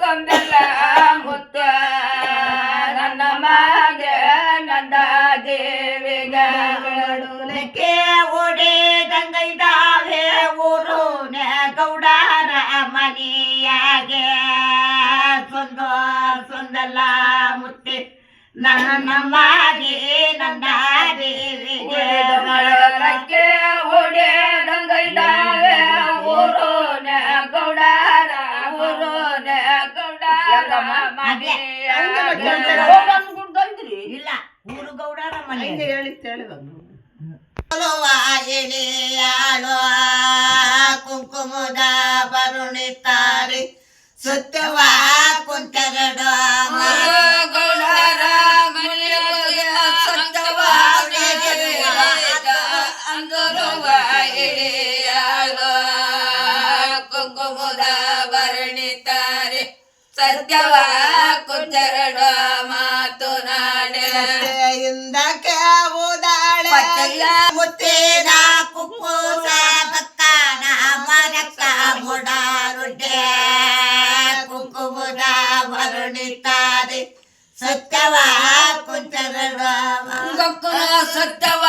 சந்தல முத்த நன்னமாக நந்தாதேவிகளுக்கே ஓடே கங்கை தாவே ஊரு கௌடார மணியாக சொந்த சொந்தல முத்தி நன்னமாகி நந்தாதேவிகள் ಇಲ್ಲ ಊರು ಗೌಡರ ಮನೆ ಎಲೆಯಾಳೋ ಕುಂಕುಮದ ಬರುಣಿತಾರಿ. ಸತ್ಯವ ಸತ್ಯವ ಕುಂಚರಡ ಮಾತು ನಾಡೆ ಹಿಂದಕ್ಕೆ ಓದಾಳೆ ಪಚ್ಚಯ್ಯ ಮುತ್ತೇನ ಕುಪ್ಪೂಸ ಬಕ್ಕನ ಮರಕ್ಕ ಮುಡಾರುಡ್ಡೆ ಕುಂಕುಮದ ಬರುಣಿತಾರೆ ಸತ್ಯವ ಕುಂತೆರಡು ಗಕ್ಕನ ಸತ್ಯವ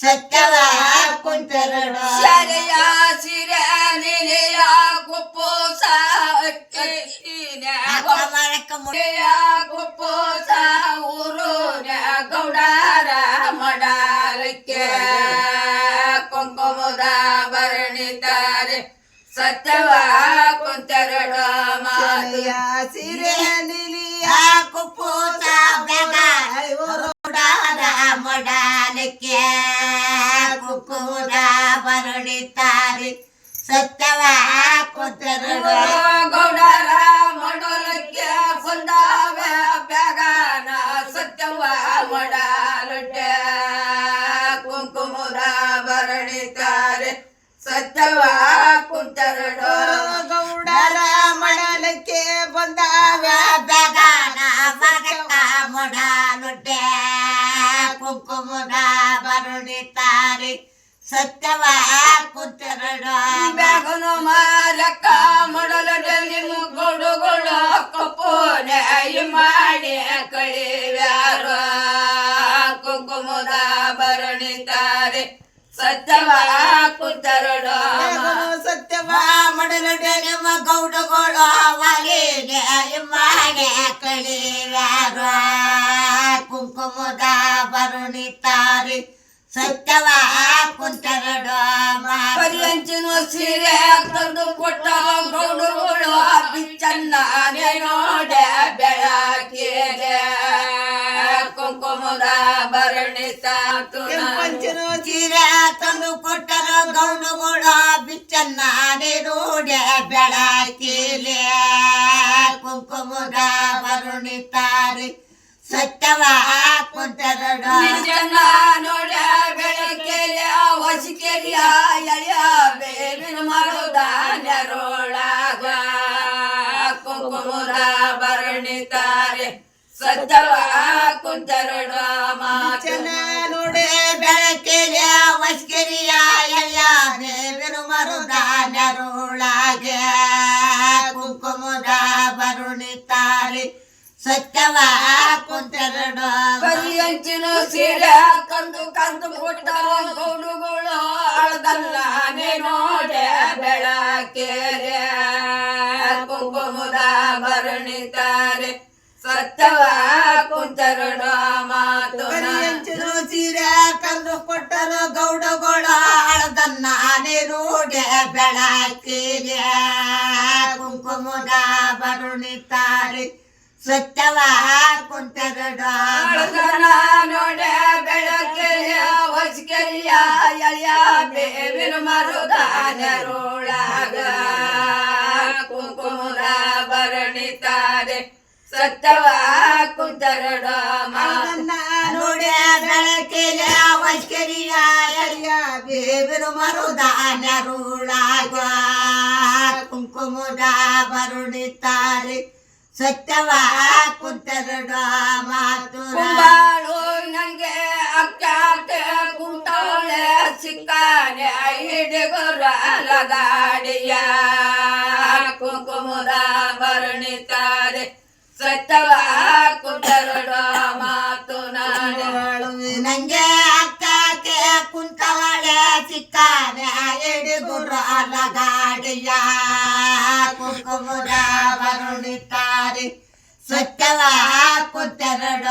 ಸತ್ಯವ ಕುಂತೆರಡು ಶಾಲೆಯ ಸಿರೆ ನಿಲೆಯ ಕುಪ್ಪೋಸ ಮರಕ್ಕ ಮುಡೆಯ ಕುಪ್ಪೋಸ ಊರೂರ ಗೌಡರ ಮಡಾಲಕ್ಕೆ. ಕುಂಕುಮದ ಭರಣಿತಾರೆ ಸತ್ಯವ ಕುಂತರಡ ಮಾತು. ಸಿರೆ ನಿಲಿಯ ಕುಪ್ಪೂಸ ಬೆಗಾಡ ಗೌಡರ ಮಡಲಕ್ಕೆ ಕುಂದಾವ ಬ್ಯಾಗಾನ ಸತ್ಯವ ಮಡಲಡ್ಡೆ ಕುಂಕುಮದ ಭರಣಿತಾರೆ ಸತ್ಯವ ಕುಂತರಡ ಸತ್ಯವ ಮಾರಕ ಬ್ಯಾಗನು ಮಾರಕ್ಕ ಮಡಲದಲ್ಲಿ ಮುಗುಡುಗಳು ಕಪ್ಪೋನೆ ಮಾಡಿ ಕಳಿವ್ಯಾರು ಕುಂಕುಮದ ಭರಣಿತಾರೆ ಸತ್ಯವಾ ಕುತ್ತರಡ ಸತ್ಯವ ಮಡಲುಡ್ಡೆ ನಿಮ್ಮ ಗೌಡಗಳು ವಾಲೇನೆ ಮಾಡಿ ಕಳಿವ್ಯಾರು ಕುಂಕುಮದ ಬರುಣಿತಾರೆ ಸತ್ಯವ ಕುಂತೆರಡು ಪರಿಯಂಚಿನ ಸೀರೆ ತಂದು ಕೊಟ್ಟ ಗೌಡುಗಳು ಬಿಚ್ಚನ್ನ ನೋಡೆ ಬೆಳಕಿದೆ ಕುಂಕುಮದ ಭರಣಿ ಸಾತು ಸೀರೆ ತಂದು ಕೊಟ್ಟರ ಗೌಡಗಳು ಬಿಚ್ಚನ್ನ ನೋಡೆ ಬೆಳಕಿಲೆ ಕುಂಕುಮದ ಬರುಣಿತಾರೆ ಸತ್ಯವ ಕುಂತೆರಡು ನಿಜನ್ನ ನೋಡ ಹೊಸಿಕೆಯ ಎಳೆಯ ಬೇವಿನ ಮರದ ನೆರೊಳಗ ಕುಂಕುಮದ ಬರ್ಣಿತಾರೆ. ಸತ್ಯವ ಕುಂತರಡ ಮಾತು ಚನ ನೋಡೆ ವಸ್ಕರಿಯ ಸತ್ಯವ ಕುಂತೆರಡು ಕರಿಯಂಚಿನ ಸೀರೆ ಕಂದು ಕಂದು ಕೊಟ್ಟ ಗೌಡುಗಳು ಅಳದಲ್ಲ ನೋಡೆ ಬೆಳಕೇರೆ. ಕುಂಕುಮದ ಭರಣಿತಾರೆ ಸತ್ಯವ ಕುಂತರಡ ಮಾತು ಕರಿಯಂಚಿನ ಸೀರೆ ಕಂದು ಕೊಟ್ಟರ ಗೌಡಗಳ ಅಳದನ್ನ ನೋಡೆ ಬೆಳಕೇರೆ. ಕುಂಕುಮದ ಬರುಣಿತಾರೆ. ಸ್ವಚ್ಛವ ಕುಂತರಡ ನೋಡೆ ಬೆಳಕೆಯ ಹೊಸ್ಕೆರಿಯ ಎಳೆಯ ಬೇವಿನ ಮರುದಾನ ರೋಳಾಗ ಕುಂಕುಮದ ಬರಣಿತಾರೆ ಸತ್ತವ ಕುಂತರಡ ನೋಡೆ ಬೆಳಕೆಯ ಹೊಸ್ಕೆರಿಯ ಎಳೆಯ ಬೇವಿನ ಮರುದಾನ ರೋಳಾಗ ಕುಂಕುಮದ ಬರುಣಿತಾರೆ ಸತ್ಯವ ಕುಂತರಡ ಮಾತು ಕುಂಬಾಳು ನಂಗೆ ಅಕ್ಕಾಕೆ ಕುಂತಾಳೆ ಸಿಕ್ಕಾನೆ ಹಿಡಿಗುರ ಲಗಾಡಿಯ. ಕುಂಕುಮದ ಭರಣಿತಾರೆ ಸತ್ತವ ಕುಂತರಡ ಮಾತು ನಾಳೆ ನಂಗೆ ಅಕ್ಕಕ್ಕೆ ಕುಂತವಳೆ ಸಿಕ್ಕಾನೆ ಎಡಿಗುರ ಲಗಾಡಿಯ. ಕುಂಕುಮದ ಬರುಣಿತಾರೆ ಸತ್ಯವ ಕುಂತರಡ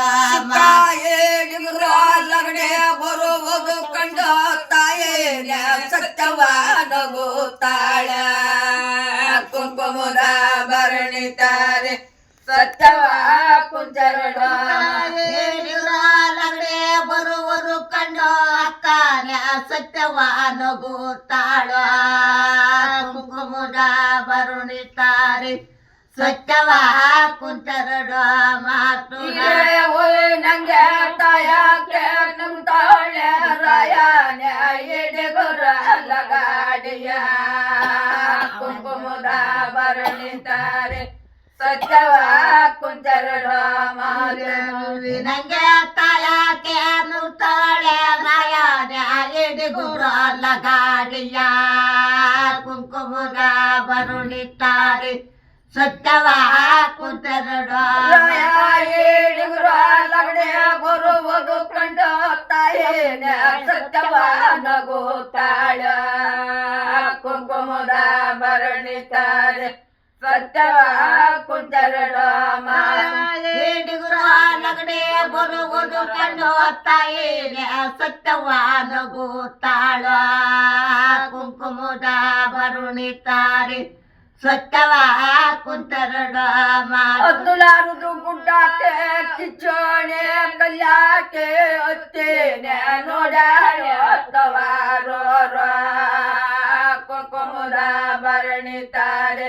ಹೇಳಿಗುರ ಲಗಡೆ ಬರುವುದು ಕಂಡು ತಾಯೇ ಸತ್ತವ ನಗುತ್ತಾಳ ಕುಂಕುಮದ ಭರಣಿತಾರೆ ಸತ್ತವ ಕುಂತರಡ ಲಗಡೆ ಬರುವರು ಕಂಡು ಅಕ್ಕನ ಸತ್ಯವ ನಗುತ್ತಾಳ ಕುಂಕುಮದ ಬರುಣಿತಾರೆ ಸತ್ಯವ ಕುಂತರಡ ಮಾತು ನಂಗೆ ತಾಯಕ್ಕೆ ನಂತಾಳೆ ರಾಯನ ಎಡೆಗುರ ಲಗಾಡಿಯ. ಕುಂಕುಮದ ಭರಣಿತಾರೆ ಸತ್ಯವ ಕುಂತರಡ ಮಾತ ನಂಗೆ ತಾಯಕ್ಕೆ ನುತ್ತಾಳೆ ಮಾಯಾನ ಎಡಿಗುರ ಲಗಾಡಿಯ. ಕುಂಕುಮದ ಬರುಣಿತಾರೆ ಸತ್ಯವ ಕುಂತರಡ ಲಗಡೆ ಬರುವುದು ಕಂಡ ತಾಯೇನ ಸತ್ಯವ ನಗುತ್ತಾಳ ಕುಂಕುಮದ ಭರಣಿತಾರೆ ಸತ್ಯವ ಕುಂತರಡ ಎಡಿಗುರ ಲಗಡೆ ಬರುವುದು ಕಂಡು ತಾಯಿನ ಸತ್ಯವ ನಗುತ್ತಾಳ ಕುಂಕುಮದ ಬರುಣಿತಾರೆ ಸತ್ಯವ ಕುಂತರಡ ಅದ್ದುಲಾರುದು ಗುಡ್ಡಾಕೆ ಕಿಚ್ಚೋಣೆ ಕಲ್ಯಾಕೆ ಅತ್ತೇನೆ ನೋಡಾಳೆ ಅತ್ತವಾರೋರ ಕುಂಕುಮದ ಭರಣಿತಾರೆ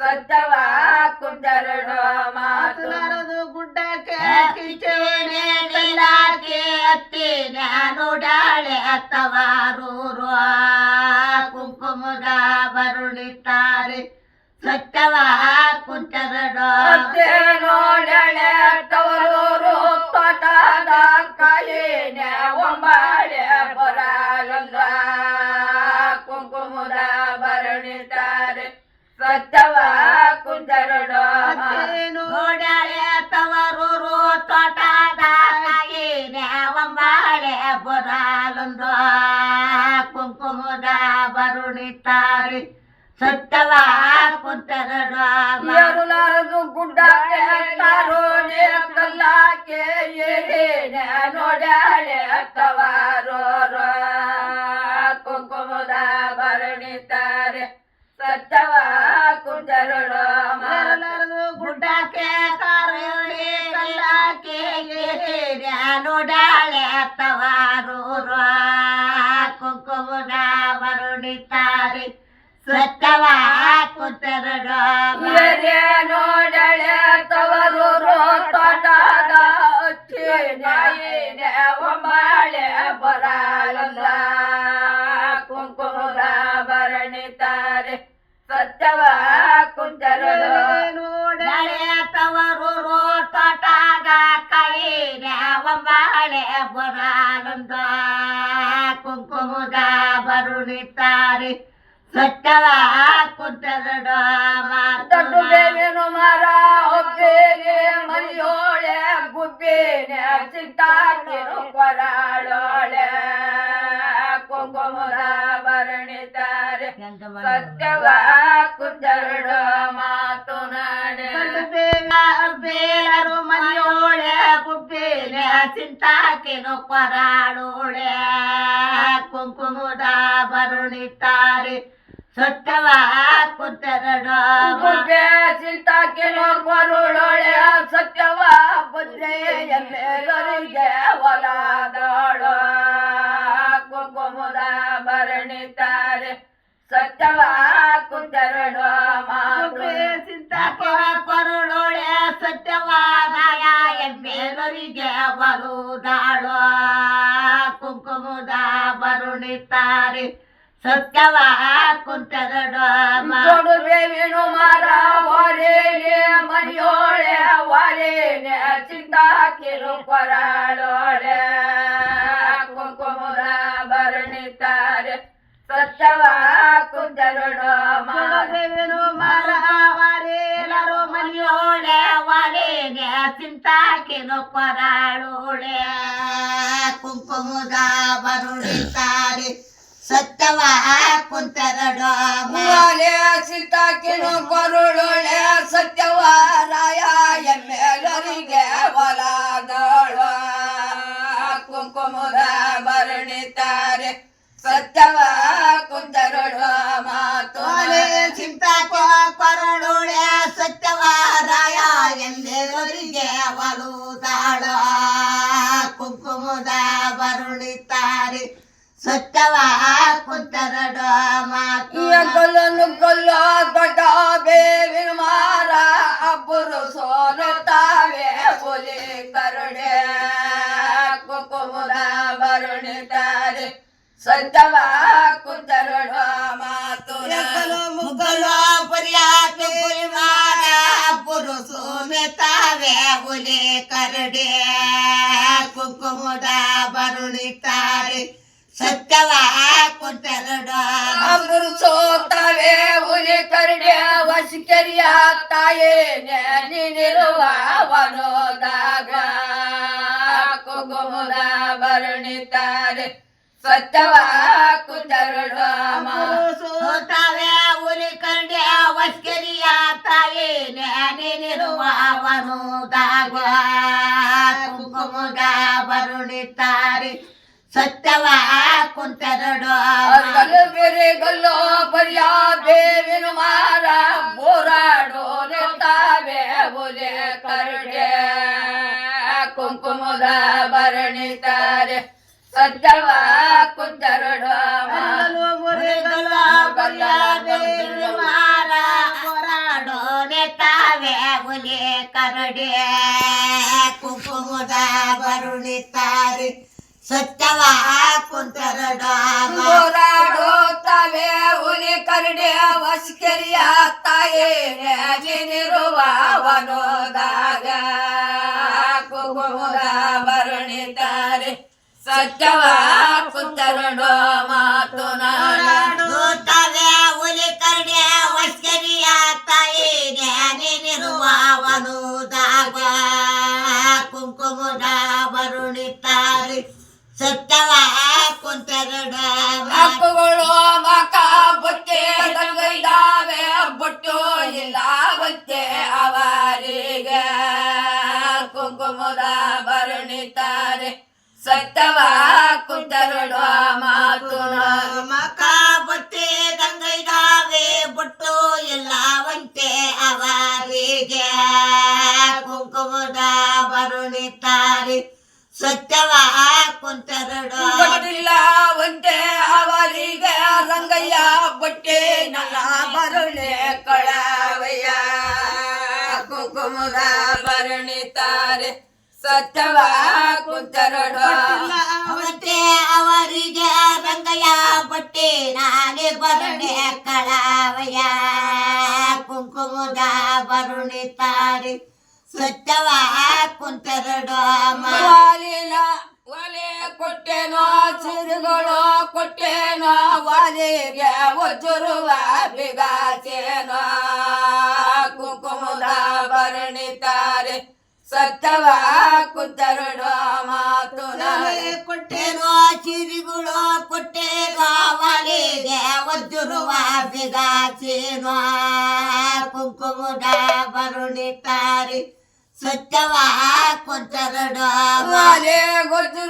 ಸತ್ಯವ ಕುಂತರಡ ಮಾತು. ಗುಡ್ಡಕ್ಕೆ ಕಿಚೇನೆ ಕೈಲಾಕೆ ಅಥವಾ ನೋಡಾಳೆ ಅತ್ತವಾರೂರು ಕುಂಕುಮದ ಬರುಣಿತಾರೆ ಕುಂತರಡ ಅತ್ತೆ ನೋಡಳೆ ತವರೂರು ತೋಟದ ಕಾಯಿನೆ ಒಂಬಾಳೆ ಬರಲಂಗ ಕುಂಕುಮದ ಬರುಣಿತಾರೆ ಸತ್ಯವ ಕುಂದರಡ ನೋಡಾಳೆ ತವರೂರು ತೋಟದ ಕಾಯಿನ ಒಂಬಾಳೆ ಬರಲೊಂದು ಕುಂಕುಮದ ಬರುಣಿತಾರೆ ಸತ್ಯವ ಕುಂತರಡ ಏರುಲಾರದು ಗುಡ್ಡಕ್ಕೆ ತಾರೋಣೆ ಕಲ್ಲಾಕೆ ಏನೇ ನೋಡಾಳೆ ತವಾರೋರ ಕುಂಕುಮದ ಭರಣಿತಾರೆ ಸತ್ಯವ ಕುಂದರಡ ಗುಡ್ಡಕ್ಕೆ ಕಾರೋಳಿ ಕಲ್ಲಾಕೆ ನೋಡಾಳೆ ತವಾರೂರ ಕುಂಕುಮದ ಬರಣಿತಾರೆ ಸತ್ಯವ ಕುಂತರಡ ಬೇರೆ ನೋಡಳೆ ತವರೂರು ತೋಟದ ಅಚ್ಚಿನ ಒಂಬಾಳೆ ಬರಲಲ್ಲ. ಕುಂಕುಮದ ಭರಣಿತಾರೆ ಸತ್ಯವ ಕುಂದರಡ ನೋಡಾಳೆ ತವರೂರು ತೋಟದ ಕೈನ ಒಂಬಾಳೆ ಬರಲೊಂದ ಕುಂಕುಮದ ಬರುಣಿತಾರೆ ಸತ್ಯವ ಕುಂತರಡ ದೊಡ್ಡ ಬೇವಿನ ಮರ ಒಬ್ಬೇನೆ ಮರಿಯೋಳೆ ಗುಬ್ಬೇನೆ ಚಿತ್ತಾಕಿನ ಕೊರಾಳೋಳೆ. ಕುಂಕುಮದ ಭರಣಿತಾರೆ ಸತ್ಯವ ಕುಂದರಡ ಮಾತು ನಾಡೆ. ಬೇಲರು ಮನೆಯೋಳೆ ಗುಬ್ಬೇನೆ ಚಿಂತಾಕಿನ ಕೊರಾಳೋಳೆ. ಕುಂಕುಮದ ಬರುಣಿತಾರೆ. ಸತ್ಯವ ಕುಂತರಡ ಗುಬ್ಬೆ ಚಿಂತಾಕಿನ ಕೊರುಳೋಳೆ ಸತ್ಯವ ಬುದ್ಧೆ ಎಲ್ಲರಿಗೆ ಒಲಾದೋಳ. ಕುಂಕುಮದ ಭರಣಿತಾರೆ ಸತ್ಯವ ಕುಂದರಡ ಮಾತು. ಚಿಂತಾಕಿನ ಕೊರುಳೋಳೆ ಸತ್ಯವಾದಾಯ ಎಮ್ಮೆಲರಿಗೆ ಬರುದಾಳು ಕುಂಕುಮದ ಬರುಣಿತಾರೆ ಸತ್ಯವ ಕುಂತರಡ ಜೋಡು ಬೇವಿನು ಮಾರ ವಾಲೇನೆ ಮನೆಯೋಳೆ ವಾಲೇನೆ ಚಿಂತಾಕಿರು ಕೊರಾಳೋಳೆ ಕುಂಕುಮದ ಭರಣಿತಾರೆ ಸತ್ಯವ ಕುಂದರಡೋ ಬೇವಿನು ಮರವಾರೇಲರು ಮನೆಯೋಳೆ ವಾಲೇನೆ ಚಿಂತಾಕಿನು ಕೊರಾಳೋಳೆ ಕುಂಕುಮದ ಬರುಣಿತಾರೆ ಸತ್ಯವ ಕುಂತರಡೋ ಮಾಲೆ ಸಿಕ್ಕಾಕಿನು ಕೊರುಳೊಳೆ ಸತ್ಯವ ರಾಯ ಎಲ್ಲರಿಗೆ ಹೊಲದೊಳ ಕುಂಕುಮದ ಬರಣಿತಾರೆ ಸತ್ಯವ ಕುಂದರಡುವ ಮಾತು ಚಿಂತಾಕ ಸತ್ಯವ ರಾಯ ಎಂದೆವರಿಗೆ ಒಲುದಾಳ ಕುಂಕುಮದ ಬರುಣಿತಾರೆ ಸತ್ಯವ ಮುಗಲು ಪರ್ಯಾಕೆ ಪುರಿಮಾರ ಪುರುಸು ಮೆತಾವೆ ಹುಲಿ ಕರಡೆ. ಕುಂಕುಮದ ಬರುಳಿತಾರೆ ಸತ್ಯವ ಅಬ್ಬರು ಸೋತವೆ ಹುಲಿ ಕರುಣೆ ವಶಿಕರಿಯ ತಾಯೇ ನೀನಿರುವ ವನೋದಾಗ ಕುಕುಮದ ಬರುಣಿತಾರೆ ಸತ್ಯವ ಕುಂದರಡುವ ಮಾತು ಸೋತಾವೆ ಉಲಿ ಕರಡೆ ವಸ್ಕರಿಯ ತಾಯಿ ನೇನಿರುವ ವನುದಾಗ ಕುಂಕುಮದ ಬರುಣಿತಾರೆ ಸತ್ಯವ ಕುಂತರಡು ಬೇರೆ ಗಲ್ಲೋ ಪರ್ಯ ಬೇವಿನ ಮಾರ ಬೋರಾಡೋ ತಾವೇ ಬೋಲೆ ಕರಡೆ ಕುಂಕುಮದ ಭರಣಿತಾರೆ ಸತ್ಯವ ಸತ್ಯವ ಕುಂತರಡ ಬೋರಾಡೋ ತಾವೆ ಹುಲಿ ಕರಡೆ ವಸ್ಕರಿಯ ತಾಯೇ ಜಿನಿರುವ ವನೋದಾಗ ಕುಂಕುಮದ ಭರಣಿತಾರೆ ಸತ್ಯವ ಕುಂದರಡು ಬುತ್ತೆ ತಂಗೈದಾವೆ ಬುಟ್ಟು ಇಲ್ಲ ಬುತ್ತೆ ಅವರಿಗೆ ಕುಂಕುಮದ ಭರಣಿತಾರೆ ಸತ್ಯವ ಕುಂತರಡು ಮಾತು ನಾಡು ಮಕ ಬತ್ತೆ ಗಂಗೈದಾವೆ ಬುಟ್ಟು ಎಲ್ಲವಂತೆ ಅವರಿಗೆ ಕುಂಕುಮದ ಬರುಣಿತಾರೆ ಸತ್ಯವ ಕುಂತರಡ ಬಟ್ಟಿಲ್ಲ ಒಂದೇ ಅವರಿಗೆ ರಂಗಯ್ಯ ಬಟ್ಟೆ ನನ್ನ ಬರುಳೆ ಕಳವಯ್ಯ ಕುಂಕುಮದ ಭರಣಿತಾರೆ ಸತ್ಯವ ಕುಂತರಡು ಅವತ್ತೆ ಅವರಿಗೆ ರಂಗಯ್ಯ ಬಟ್ಟೆ ನಾನೇ ಬರುಣೆ ಕಳವಯ ಕುಂಕುಮದ ಬರುಣಿತಾರೆ ಸತ್ಯವ ಕುಂತರಡ ವಾಲಿನ ಒಲೆ ಕೊಟ್ಟೆನೋ ಸಿರುಗಳು ಕೊಟ್ಟೆನೋ ವಾಲಿಗೆ ಒಜ್ಜುರುವ ಬಿಗಾಚೇನೋ ಕುಂಕುಮದ ಭರಣಿತಾರೆ ಸತ್ಯವ ಕುಂತರಡು ಮಾತು ನಾಳೆ ಕೊಟ್ಟೇನೋ ಚಿರಿಗಳು ಕೊಟ್ಟೇನೋ ಅವರಿಗೆ ಒದ್ದುರುವ ಬಿಗಾಚೇನೋ ಕುಂಕುಮದ ಬರುಣಿತಾರೆ ಸತ್ಯವ ಕುಂತರಡ ವಾಲೆ ಗೊಜ್ಜುರು